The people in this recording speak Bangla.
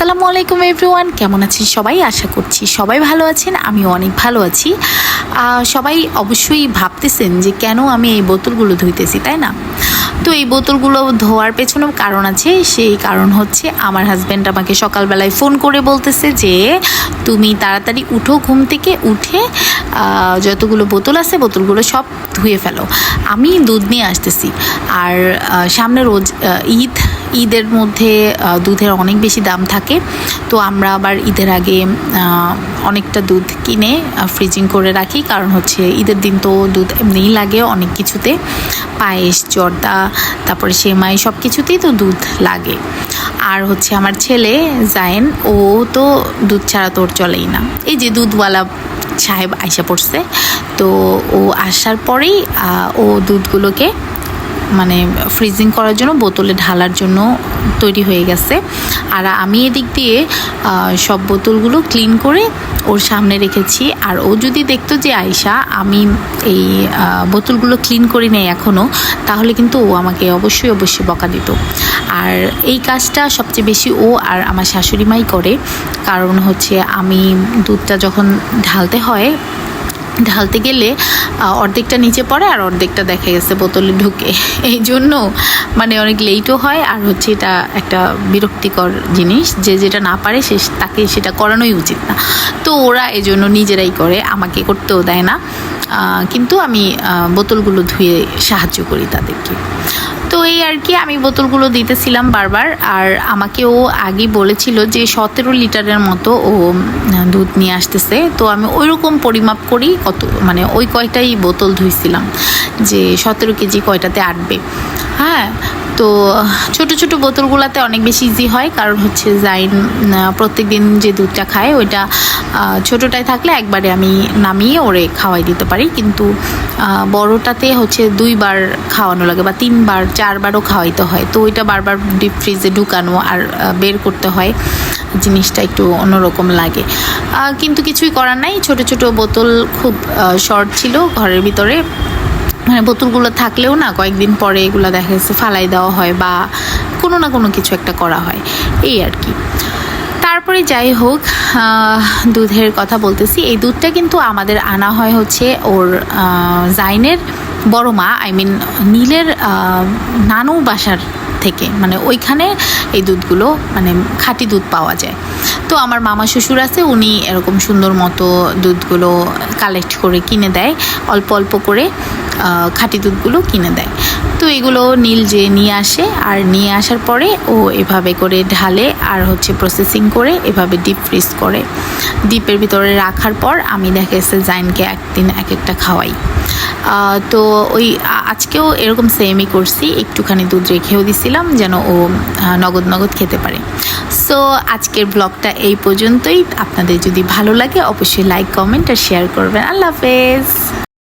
আসসালামু আলাইকুম এভরিওয়ান, কেমন আছেন সবাই? আশা করছি সবাই ভালো আছেন, আমিও অনেক ভালো আছি। সবাই অবশ্যই ভাবতেছেন যে কেন আমি এই বোতলগুলো ধুইতেছি, তাই না? তো এই বোতলগুলো ধোয়ার পেছনেও কারণ আছে, সেই কারণ হচ্ছে আমার হাজব্যান্ড আমাকে সকালবেলায় ফোন করে বলতেছে যে, তুমি তাড়াতাড়ি উঠো ঘুম থেকে, উঠে যতগুলো বোতল আছে বোতলগুলো সব ধুয়ে ফেলো। আমি দুধ নিয়ে আসতেছি, আর সামনে রোজ ঈদ ঈদের মধ্যে দুধের অনেক বেশি দাম থাকে। তো আমরা আবার ঈদের আগে অনেকটা দুধ কিনে ফ্রিজিং করে রাখি। কারণ হচ্ছে ঈদের দিন তো দুধ এমনিই লাগে অনেক কিছুতে। পায়েস, জর্দা, তারপরে সেমাই সব কিছুতেই তো দুধ লাগে। আর হচ্ছে আমার ছেলে জায়েন, ও তো দুধ ছাড়া তোর চলেই না। এই যে দুধওয়ালা সাহেব আইসা পড়ছে, তো ও আসার পরেই ও দুধগুলোকে মানে ফ্রিজিং করার জন্য বোতলে ঢালার জন্য তৈরি হয়ে গেছে। আর আমি এদিক দিয়ে সব বোতলগুলো ক্লিন করে ওর সামনে রেখেছি। আর ও যদি দেখতো যে আয়সা আমি এই বোতলগুলো ক্লিন করি নাই এখনও তাহলে কিন্তু ও আমাকে অবশ্যই অবশ্যই বকা দিত। আর এই কাজটা সবচেয়ে বেশি ও আর আমার শাশুড়ি মাই করে। কারণ হচ্ছে আমি দুধটা যখন ঢালতে হয় ঢালতে গেলে অর্ধেকটা নিচে পড়ে আর অর্ধেকটা দেখা গেছে বোতলে ঢুকে। এই জন্য মানে অনেক লেটও হয় আর হচ্ছে এটা একটা বিরক্তিকর জিনিস যে যেটা না পারে সে তাকে সেটা করানোই উচিত না। তো ওরা এজন্য নিজেরাই করে, আমাকে করতেও দেয় না। কিন্তু আমি বোতলগুলো ধুয়ে সাহায্য করি তাদেরকে। এই আর কি, আমি বোতলগুলো দিতেছিলাম বারবার। আর আমাকে ও আগে বলেছিল যে সতেরো লিটারের মতো ও দুধ নিয়ে আসতেছে। তো আমি ওই রকম পরিমাপ করি কত মানে ওই কয়টাই বোতল ধুইছিলাম, যে সতেরো কেজি কয়টাতে আটবে। হ্যাঁ তো ছোট ছোট বোতলগুলোতে অনেক বেশি ইজি হয়, কারণ হচ্ছে জাইন প্রত্যেক দিন যে দুধটা খায় ওইটা ছোটটায় থাকলে একবারে আমি নামিয়ে ওরে খাওয়াই দিতে পারি। কিন্তু বড়টাতে হচ্ছে দুইবার খাওয়ানো লাগে বা তিনবার, চারবারও খাওয়াইতে হয়। তো ওইটা বারবার ডিপ ফ্রিজে ঢুকানো আর বের করতে হয়, জিনিসটা একটু অন্যরকম লাগে। কিন্তু কিছুই করার নাই। ছোট ছোট বোতল খুব শর্ট ছিল ঘরের ভিতরে। মানে বোতলগুলো থাকলেও না কয়েকদিন পরে এগুলো দেখা যাচ্ছে ফালাই দেওয়া হয় বা কোনো না কোনো কিছু একটা করা হয়, এই আর কি। তারপরে যাই হোক দুধের কথা বলতেছি। এই দুধটা কিন্তু আমাদের আনা হয় হচ্ছে ওর জাইনের বড় মা আই মিন নীলের নানু বাসার থেকে। মানে ওইখানে এই দুধগুলো মানে খাঁটি দুধ পাওয়া যায়। তো আমার মামা শ্বশুর আছে, উনি এরকম সুন্দর মতো দুধগুলো কালেক্ট করে কিনে দেয়, অল্প অল্প করে। খাঁটি দুধগুলো কিনে দেয়। তো এগুলো নীল যে নিয়ে আসে, আর নিয়ে আসার পরে ও এভাবে করে ঢালে আর হচ্ছে প্রসেসিং করে এভাবে ডিপ ফ্রিজ করে। ডিপের ভিতরে রাখার পর আমি দেখা গেছে জাইনকে একদিন এক একটা খাওয়াই তো ওই আজকেও এরকম সেমই করছি, একটুখানি দুধ রেখেও দিছিলাম যেন ও নগদ নগদ খেতে পারে। সো আজকের ব্লগটা এই পর্যন্তই। আপনাদের যদি ভালো লাগে, অবশ্যই লাইক কমেন্ট আর শেয়ার করবেন। আল্লাহ হাফেজ!